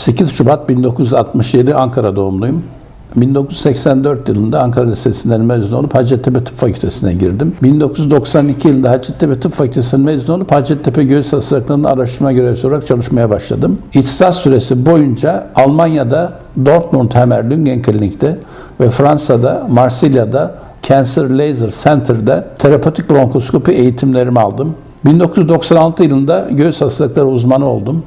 8 Şubat 1967 Ankara doğumluyum. 1984 yılında Ankara Lisesi'nden mezun olup Hacettepe Tıp Fakültesi'ne girdim. 1992 yılında Hacettepe Tıp Fakültesi'nden mezun olup Hacettepe Göğüs Hastalıkları'nın araştırma görevlisi olarak çalışmaya başladım. İhtisas süresi boyunca Almanya'da Dortmund Hemer Lungen Klinik'te ve Fransa'da Marsilya'da Cancer Laser Center'da terapetik bronkoskopi eğitimlerimi aldım. 1996 yılında göğüs hastalıkları uzmanı oldum.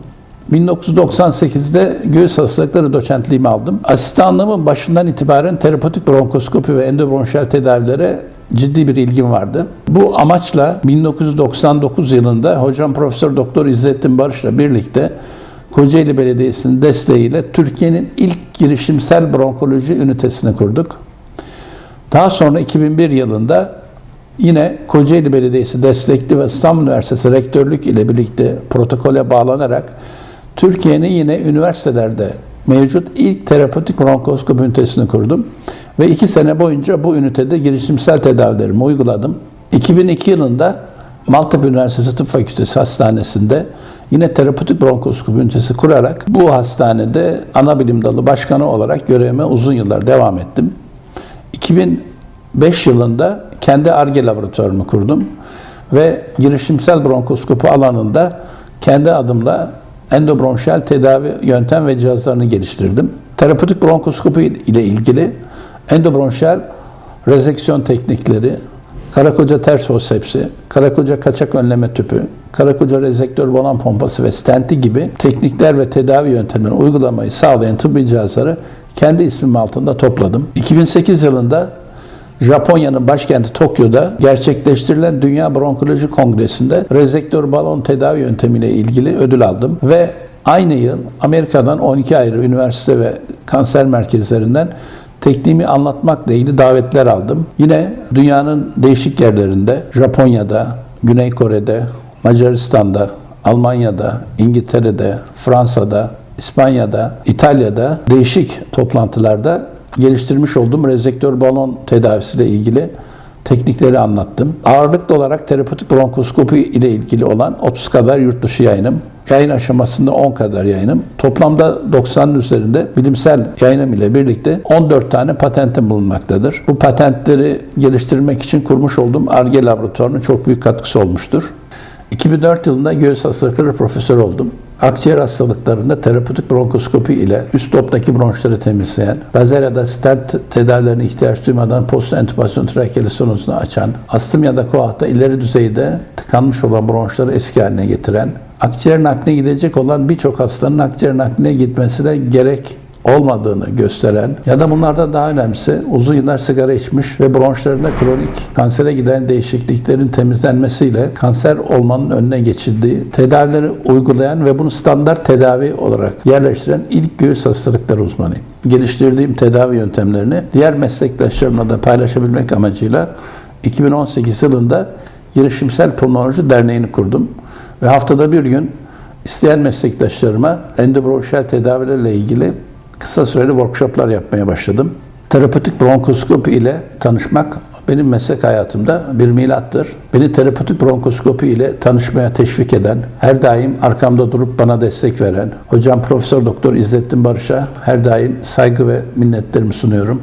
1998'de göğüs hastalıkları doçentliğimi aldım. Asistanlığımın başından itibaren terapetik bronkoskopi ve endobronşiyal tedavilere ciddi bir ilgim vardı. Bu amaçla 1999 yılında hocam Profesör Doktor İzzettin Barış'la birlikte Kocaeli Belediyesi'nin desteğiyle Türkiye'nin ilk girişimsel bronkoloji ünitesini kurduk. Daha sonra 2001 yılında yine Kocaeli Belediyesi destekli ve İstanbul Üniversitesi rektörlük ile birlikte protokole bağlanarak Türkiye'nin yine üniversitelerde mevcut ilk terapötik bronkoskop ünitesini kurdum. Ve iki sene boyunca bu ünitede girişimsel tedavilerimi uyguladım. 2002 yılında Maltepe Üniversitesi Tıp Fakültesi Hastanesi'nde yine terapötik bronkoskop ünitesi kurarak bu hastanede ana bilim dalı başkanı olarak görevime uzun yıllar devam ettim. 2005 yılında kendi ARGE laboratuvarımı kurdum ve girişimsel bronkoskopi alanında kendi adımla endobronşiyal tedavi yöntem ve cihazlarını geliştirdim. Terapötik bronkoskopi ile ilgili endobronşiyal rezeksiyon teknikleri, karakoca ters fosepsi, karakoca kaçak önleme tüpü, karakoca rezektör balon pompası ve stenti gibi teknikler ve tedavi yöntemlerini uygulamayı sağlayan tıbbi cihazları kendi ismim altında topladım. 2008 yılında Japonya'nın başkenti Tokyo'da gerçekleştirilen Dünya Bronkoloji Kongresi'nde rezektör balon tedavi yöntemiyle ilgili ödül aldım ve aynı yıl Amerika'dan 12 ayrı üniversite ve kanser merkezlerinden tekniğimi anlatmakla ilgili davetler aldım. Yine dünyanın değişik yerlerinde, Japonya'da, Güney Kore'de, Macaristan'da, Almanya'da, İngiltere'de, Fransa'da, İspanya'da, İtalya'da değişik toplantılarda geliştirmiş olduğum rezektör balon tedavisiyle ilgili teknikleri anlattım. Ağırlıklı olarak terapötik bronkoskopi ile ilgili olan 30 kadar yurt dışı yayınım. Yayın aşamasında 10 kadar yayınım. Toplamda 90'ın üzerinde bilimsel yayınım ile birlikte 14 tane patentim bulunmaktadır. Bu patentleri geliştirmek için kurmuş olduğum ARGE laboratuvarının çok büyük katkısı olmuştur. 2004 yılında göğüs hastalıkları profesör oldum. Akciğer hastalıklarında terapötik bronkoskopi ile üst toptaki bronşları temizleyen, lazer ya da stent tedavilerine ihtiyaç duymadan post entübasyon trakeali sonusunu açan, astım ya da koahta ileri düzeyde tıkanmış olan bronşları eski haline getiren, akciğer nakline gidecek olan birçok hastanın akciğer nakline gitmesine gerek olmadığını gösteren ya da bunlardan daha önemlisi uzun yıllar sigara içmiş ve bronşlarında kronik kansere giden değişikliklerin temizlenmesiyle kanser olmanın önüne geçildiği tedavileri uygulayan ve bunu standart tedavi olarak yerleştiren ilk göğüs hastalıkları uzmanıyım. Geliştirdiğim tedavi yöntemlerini diğer meslektaşlarımla da paylaşabilmek amacıyla 2018 yılında Girişimsel Pulmonoloji Derneği'ni kurdum ve haftada bir gün isteyen meslektaşlarıma endobronşiyal tedavilerle ilgili kısa süreli workshoplar yapmaya başladım. Terapötik bronkoskopi ile tanışmak benim meslek hayatımda bir milattır. Beni terapötik bronkoskopi ile tanışmaya teşvik eden, her daim arkamda durup bana destek veren hocam Profesör Doktor İzzettin Barış'a her daim saygı ve minnetlerimi sunuyorum.